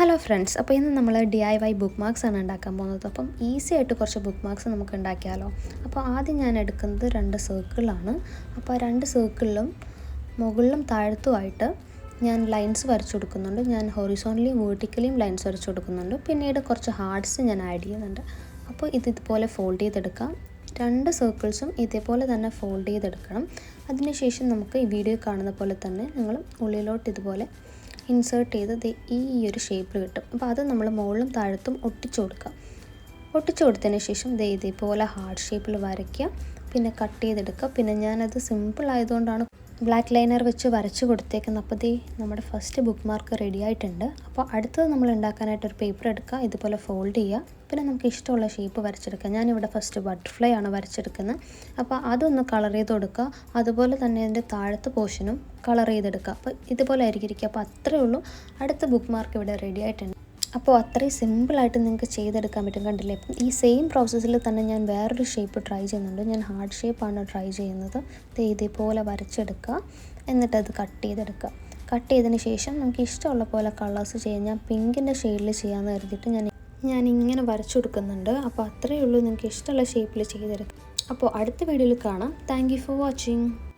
Hello friends അപ്പോൾ ഇന്ന് നമ്മൾ D I Y book marks ആണ് ഉണ്ടാക്കാൻ പോകുന്നത്. അപ്പം ഈസി ആയിട്ട് കുറച്ച് ബുക്ക് മാർക്സ് നമുക്ക് ഉണ്ടാക്കിയാലോ. അപ്പോൾ ആദ്യം ഞാൻ എടുക്കുന്നത് രണ്ട് സർക്കിളാണ് അപ്പോൾ രണ്ട് സർക്കിളിലും മുകളിലും താഴത്തുമായിട്ട് ഞാൻ ലൈൻസ് വരച്ചു കൊടുക്കുന്നുണ്ട്. ഞാൻ ഹൊറിസോണലിയും വേർട്ടിക്കലിയും ലൈൻസ് വരച്ചു കൊടുക്കുന്നുണ്ട്. പിന്നീട് കുറച്ച് ഹാർട്സ് ഞാൻ ആഡ് ചെയ്യുന്നുണ്ട്. അപ്പോൾ ഇത് ഇതുപോലെ ഫോൾഡ് ചെയ്തെടുക്കാം. രണ്ട് സർക്കിൾസും ഇതേപോലെ തന്നെ ഫോൾഡ് ചെയ്തെടുക്കണം. അതിനുശേഷം നമുക്ക് ഈ വീഡിയോ കാണുന്ന പോലെ തന്നെ നിങ്ങൾ ഉള്ളിലോട്ട് ഇതുപോലെ ഇൻസേർട്ട് ചെയ്ത് ഈ ഒരു ഷേപ്പിൽ കിട്ടും. അപ്പോൾ അത് നമ്മൾ മുകളിലും താഴത്തും ഒട്ടിച്ചു കൊടുക്കുക ഒട്ടിച്ചു കൊടുത്തതിന് ശേഷം ദേ ഇതേപോലെ ഹാർഡ് ഷേപ്പിൽ വരയ്ക്കുക. പിന്നെ കട്ട് ചെയ്തെടുക്കുക. പിന്നെ ഞാനത് സിമ്പിൾ ആയതുകൊണ്ടാണ് ബ്ലാക്ക് ലൈനർ വെച്ച് വരച്ച് കൊടുത്തേക്കുന്നത്. അപ്പോൾ ദേ നമ്മുടെ ഫസ്റ്റ് ബുക്ക് മാർക്ക് റെഡി ആയിട്ടുണ്ട്. അപ്പോൾ അടുത്തത് നമ്മൾ ഉണ്ടാക്കാനായിട്ട് ഒരു പേപ്പർ എടുക്കുക. ഇതുപോലെ ഫോൾഡ് ചെയ്യുക. പിന്നെ നമുക്ക് ഇഷ്ടമുള്ള ഷേപ്പ് വരച്ചെടുക്കാം ഞാനിവിടെ ഫസ്റ്റ് ബട്ടർഫ്ലൈ ആണ് വരച്ചെടുക്കുന്നത്. അപ്പോൾ അതൊന്ന് കളർ ചെയ്ത് കൊടുക്കുക. അതുപോലെ തന്നെ അതിന്റെ താഴത്തെ പോർഷനും കളർ ചെയ്തെടുക്കുക. അപ്പോൾ ഇതുപോലെ ആയിരിക്കും ഇരിക്കുക. അപ്പോൾ അത്രയേ ഉള്ളൂ. അടുത്ത ബുക്ക് മാർക്ക് ഇവിടെ റെഡി ആയിട്ടുണ്ട്. അപ്പോൾ അത്രയും സിമ്പിളായിട്ട് നിങ്ങൾക്ക് ചെയ്തെടുക്കാൻ പറ്റും. കണ്ടില്ലേ? അപ്പം ഈ സെയിം പ്രോസസ്സിൽ തന്നെ ഞാൻ വേറൊരു ഷേപ്പ് ട്രൈ ചെയ്യുന്നുണ്ട്. ഞാൻ ഹാർഡ് ഷേപ്പാണ് ട്രൈ ചെയ്യുന്നത്. ഇതേപോലെ വരച്ചെടുക്കുക. എന്നിട്ടത് കട്ട് ചെയ്തെടുക്കുക. കട്ട് ചെയ്തതിന് ശേഷം നമുക്ക് ഇഷ്ടമുള്ള പോലെ കളേഴ്സ് ചെയ്യാം. ഞാൻ പിങ്കിന്റെ ഷെയ്ഡിൽ ചെയ്യാമെന്ന് കരുതിയിട്ട് ഞാൻ ഞാൻ ഇങ്ങനെ വരച്ചു കൊടുക്കുന്നുണ്ട് അപ്പോൾ അത്രയേ ഉള്ളൂ നിങ്ങൾക്ക് ഇഷ്ടമുള്ള ഷേപ്പിൽ ചെയ്തെടുക്കാം അപ്പോൾ അടുത്ത വീഡിയോയിൽ കാണാം. Thank for watching.